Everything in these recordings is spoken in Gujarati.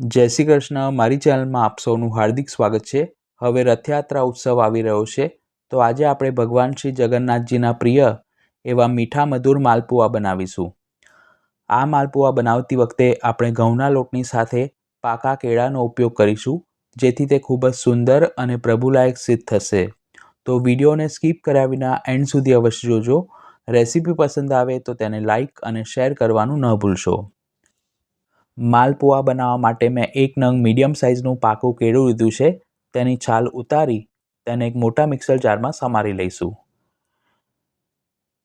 જય શ્રી કૃષ્ણ. મારી ચેનલમાં આપ સૌનું હાર્દિક સ્વાગત છે. હવે રથયાત્રા ઉત્સવ આવી રહ્યો છે. તો આજે આપણે ભગવાન શ્રી જગન્નાથજીના પ્રિય એવા મીઠા મધુર માલપુઆ બનાવીશું. આ માલપુઆ બનાવતી વખતે આપણે ઘઉંના લોટની સાથે પાકા કેળાનો ઉપયોગ કરીશું, જેથી તે ખૂબ જ સુંદર અને પ્રભુલાયક સિદ્ધ થશે. તો વિડીયોને સ્કીપ કર્યા વિના એન્ડ સુધી અવશ્ય જોજો. રેસીપી પસંદ આવે તો તેને લાઇક અને શેર કરવાનું ન ભૂલશો. માલપુઆ બનાવવા માટે મેં એક નંગ મીડિયમ સાઇઝનું પાકું કેળું લીધું છે. તેની છાલ ઉતારી તેને એક મોટા મિક્સર જારમાં સમારી લઈશું.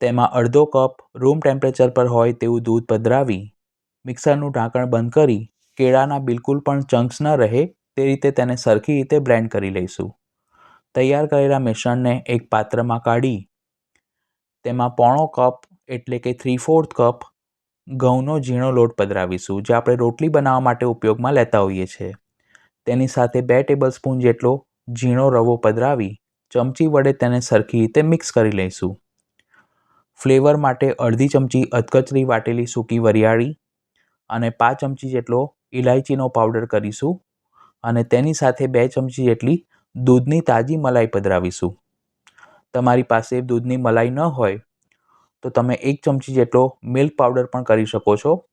તેમાં અડધો કપ રૂમ ટેમ્પરેચર પર હોય તેવું દૂધ પધરાવી મિક્સરનું ઢાંકણ બંધ કરી કેળાના બિલકુલ પણ ચંક્સ ન રહે તે રીતે તેને સરખી રીતે બ્લેન્ડ કરી લઈશું. તૈયાર કરેલા મિશ્રણને એક પાત્રમાં કાઢી તેમાં પોણો કપ એટલે કે થ્રી ફોર્થ કપ ઘઉંનો ઝીણો લોટ પધરાવીશું, જે આપણે રોટલી બનાવવા માટે ઉપયોગમાં લેતા હોઈએ છીએ. તેની સાથે બે ટેબલ સ્પૂન જેટલો ઝીણો રવો પધરાવી, ચમચી વડે તેને સરખી રીતે મિક્સ કરી લઈશું. ફ્લેવર માટે અડધી ચમચી અધકચરી વાટેલી સૂકી વરિયાળી અને પાંચ ચમચી જેટલો ઇલાયચીનો પાવડર કરીશું અને તેની સાથે બે ચમચી જેટલી દૂધની તાજી મલાઈ પધરાવીશું. તમારી પાસે દૂધની મલાઈ ન હોય તો તમે એક ચમચી જેટલો મિલ્ક પાવડર પણ કરી શકો છો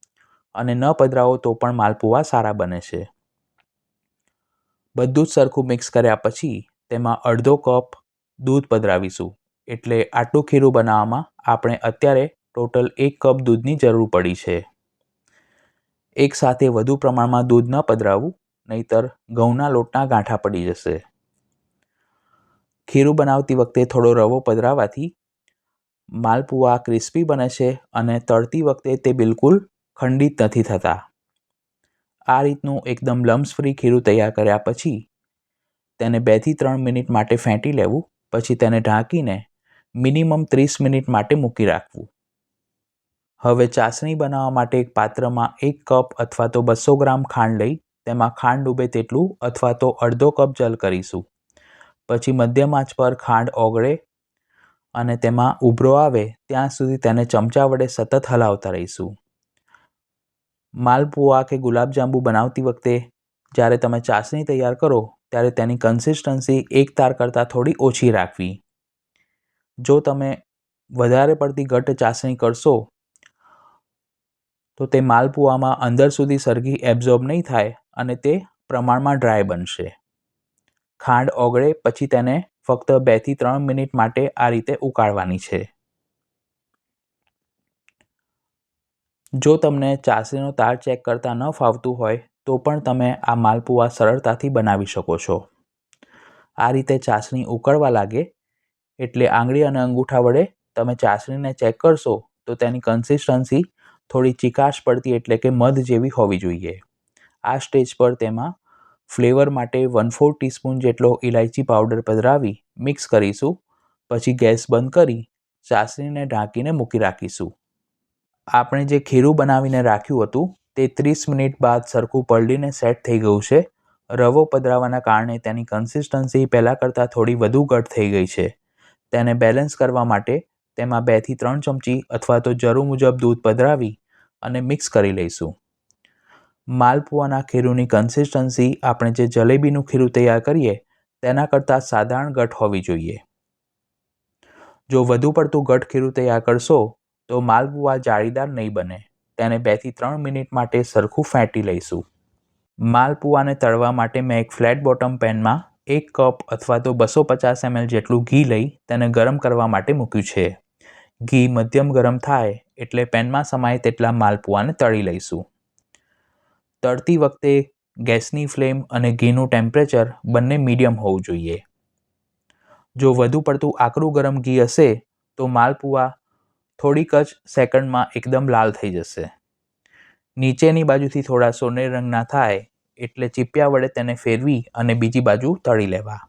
અને ન પધરાવો તો પણ માલપુઆ સારા બને છે. બધું જ સરખું મિક્સ કર્યા પછી તેમાં અડધો કપ દૂધ પધરાવીશું. એટલે આટલું ખીરું બનાવવામાં આપણે અત્યારે ટોટલ એક કપ દૂધની જરૂર પડી છે. એક સાથે વધુ પ્રમાણમાં દૂધ ન પધરાવવું, નહીતર ઘઉંના લોટના ગાંઠા પડી જશે. ખીરું બનાવતી વખતે થોડો રવો પધરાવવાથી માલપુઆ ક્રિસ્પી બને છે અને તળતી વખતે તે બિલકુલ ખંડિત નથી થતા. આ રીતનું એકદમ લમ્સ ફ્રી ખીરું તૈયાર કર્યા પછી તેને બેથી ત્રણ મિનિટ માટે ફેંટી લેવું, પછી તેને ઢાંકીને મિનિમમ ત્રીસ મિનિટ માટે મૂકી રાખવું. હવે ચાસણી બનાવવા માટે એક પાત્રમાં એક કપ અથવા તો બસો ગ્રામ ખાંડ લઈ તેમાં ખાંડ ડૂબે તેટલું અથવા તો અડધો કપ જલ કરીશું. પછી મધ્યમ આંચ પર ખાંડ ઓગળે અને તેમાં ઉભરો આવે, ત્યાં સુધી તેને ચમચા વડે સતત હલાવતા રહીશું. માલપુઆ કે ગુલાબજાંબુ બનાવતી વખતે જ્યારે તમે ચાસણી તૈયાર કરો, ત્યારે તેની કન્સિસ્ટન્સી એક તાર કરતાં થોડી ઓછી રાખવી. જો તમે વધારે પડતી ઘટ્ટ ચાસણી કરશો, તો તે માલપુઆમાં અંદર સુધી સરખી એબ્ઝોર્બ નહીં થાય અને તે પ્રમાણમાં ડ્રાય બનશે. ખાંડ ઓગળે, પછી તેને ફક્ત બેથી ત્રણ મિનિટ માટે આ રીતે ઉકાળવાની છે. જો તમને ચાસણીનો તાર ચેક કરતાં ન ફાવતું હોય, તો પણ તમે આ માલપુઆ સરળતાથી બનાવી શકો છો. આ રીતે ચાસણી ઉકળવા લાગે, એટલે આંગળી અને અંગૂઠા વડે તમે ચાસણીને ચેક કરશો, તો તેની કન્સિસ્ટન્સી થોડી ચિકાશ પડતી એટલે કે મધ જેવી હોવી જોઈએ. આ સ્ટેજ પર તેમાં ફ્લેવર માટે વન ફોર ટીસ્પૂન જેટલો ઇલાયચી પાવડર પધરાવી મિક્સ કરીશું. પછી ગેસ બંધ કરી ચાસણીને ઢાંકીને મૂકી રાખીશું. આપણે જે ખીરું બનાવીને રાખ્યું હતું તે ત્રીસ મિનિટ બાદ સરખું પલળીને સેટ થઈ ગયું છે. રવો પધરાવાના કારણે તેની કન્સિસ્ટન્સી પહેલાં કરતાં થોડી વધુ ઘટ થઈ ગઈ છે. તેને બેલેન્સ કરવા માટે તેમાં બેથી ત્રણ ચમચી અથવા તો જરૂર મુજબ દૂધ પધરાવી અને મિક્સ કરી લઈશું. માલપુઆના ખીરુંની કન્સિસ્ટન્સી આપણે જે જલેબીનું ખીરું તૈયાર કરીએ, તેના કરતાં સાધારણ ઘટ હોવી જોઈએ. જો વધુ પડતું ઘટ ખીરું તૈયાર કરશો, તો માલપુઆ જાળીદાર નહીં બને. તેને બેથી ત્રણ મિનિટ માટે સરખું ફેંટી લઈશું. માલપુઆને તળવા માટે મેં એક ફ્લેટ બોટમ પેનમાં એક કપ અથવા તો બસો પચાસ એમએલ જેટલું ઘી લઈ તેને ગરમ કરવા માટે મૂક્યું છે. ઘી મધ્યમ ગરમ થાય એટલે પેનમાં સમાય તેટલા માલપુઆને તળી લઈશું. તળતી વખતે ગેસની ફ્લેમ અને ઘીનું ટેમ્પરેચર બંને મીડિયમ હોવું જોઈએ. જો વધુ પડતું આકરું ગરમ ઘી હશે, તો માલપુઆ થોડીક જ સેકન્ડમાં એકદમ લાલ થઈ જશે. નીચેની બાજુથી થોડા સોનેરી રંગના થાય, એટલે ચીપિયા વડે તેને ફેરવી અને બીજી બાજુ તળી લેવા.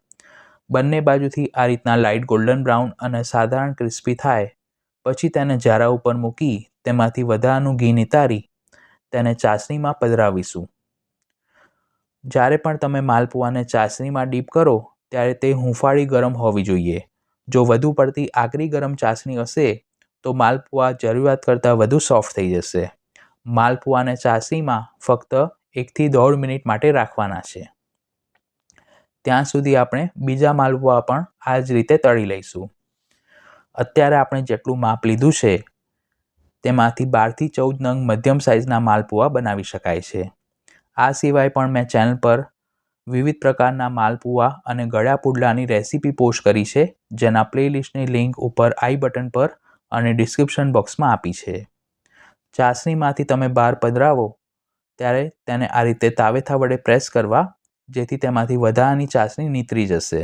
બંને બાજુથી આ રીતના લાઇટ ગોલ્ડન બ્રાઉન અને સાધારણ ક્રિસ્પી થાય, પછી તેને જારા ઉપર મૂકી તેમાંથી વધારાનું ઘી નિતારી તેને ચાસણીમાં પધરાવીશું. જ્યારે પણ તમે માલપુઆને ચાસણીમાં ડીપ કરો, ત્યારે તે હુંફાળી ગરમ હોવી જોઈએ. જો વધુ પડતી આકરી ગરમ ચાસણી હશે, તો માલપુઆ જરૂરિયાત કરતાં વધુ સોફ્ટ થઈ જશે. માલપુઆને ચાસણીમાં ફક્ત એકથી દોઢ મિનિટ માટે રાખવાના છે. ત્યાં સુધી આપણે બીજા માલપુઆ પણ આ જ રીતે તળી લઈશું. અત્યારે આપણે જેટલું માપ લીધું છે તેમાંથી બારથી ચૌદ નંગ મધ્યમ સાઇઝના માલપુઆ બનાવી શકાય છે. આ સિવાય પણ મેં ચેનલ પર વિવિધ પ્રકારના માલપુઆ અને ગળ્યા પુડલાની રેસીપી પોસ્ટ કરી છે, જેના પ્લેલિસ્ટની લિંક ઉપર આઈ બટન પર અને ડિસ્ક્રિપ્શન બોક્સમાં આપી છે. ચાસણીમાંથી તમે બહાર પધરાવો, ત્યારે તેને આ રીતે તાવેથા વડે પ્રેસ કરવા, જેથી તેમાંથી વધારાની ચાસણી નીતરી જશે.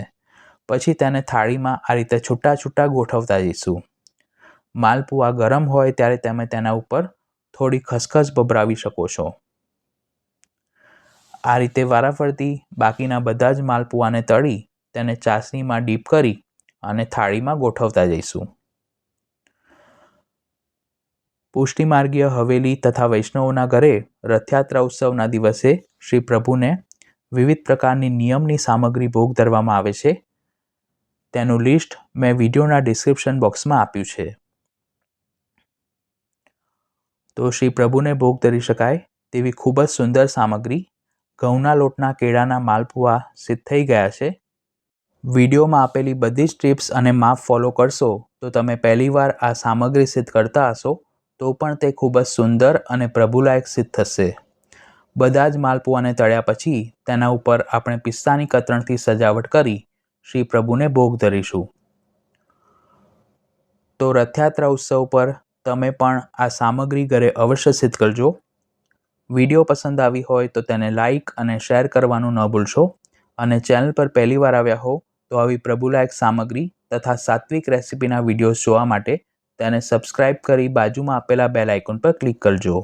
પછી તેને થાળીમાં આ રીતે છૂટા છૂટા ગોઠવતા જઈશું. માલપુઆ ગરમ હોય ત્યારે તમે તેના ઉપર થોડી ખસખસ ભભરાવી શકો છો. આ રીતે વારાફરતી બાકીના બધા જ માલપુઆને તળી તેને ચાસણીમાં ડીપ કરી અને થાળીમાં ગોઠવતા જઈશું. પુષ્ટિમાર્ગીય હવેલી તથા વૈષ્ણવોના ઘરે રથયાત્રા ઉત્સવના દિવસે શ્રી પ્રભુને વિવિધ પ્રકારની નિયમની સામગ્રી ભોગ ધરવામાં આવે છે. તેનું લિસ્ટ મેં વિડીયોના ડિસ્ક્રિપ્શન બોક્સમાં આપ્યું છે. તો શ્રી પ્રભુને ભોગ ધરી શકાય તેવી ખૂબ જ સુંદર સામગ્રી ઘઉંના લોટના કેળાના માલપુઆ સિદ્ધ થઈ ગયા છે. વિડીયોમાં આપેલી બધી જ ટિપ્સ અને માપ ફોલો કરશો તો તમે પહેલીવાર આ સામગ્રી સિદ્ધ કરતા હશો તો પણ તે ખૂબ જ સુંદર અને પ્રભુલાયક સિદ્ધ થશે. બધા જ માલપુઆને તળ્યા પછી તેના ઉપર આપણે પિસ્તાની કતરણથી સજાવટ કરી શ્રી પ્રભુને ભોગ ધરીશું. તો રથયાત્રા ઉત્સવ પર તમે પણ આ સામગ્રી ઘરે અવશ્ય સિદ્ધ કરજો. વીડિયો પસંદ આવી હોય તો તેને લાઇક અને શેર કરવાનું ન ભૂલશો. અને ચેનલ પર પહેલીવાર આવ્યા હો તો આવી પ્રભુલાયક સામગ્રી તથા સાત્વિક રેસિપીના વિડીયોઝ જોવા માટે તેને સબસ્ક્રાઇબ કરી બાજુમાં આપેલા બેલ આઇકોન પર ક્લિક કરજો.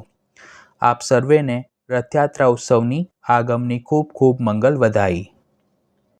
આપ સર્વેને રથયાત્રા ઉત્સવની આગમની ખૂબ ખૂબ મંગલ વધાઈ.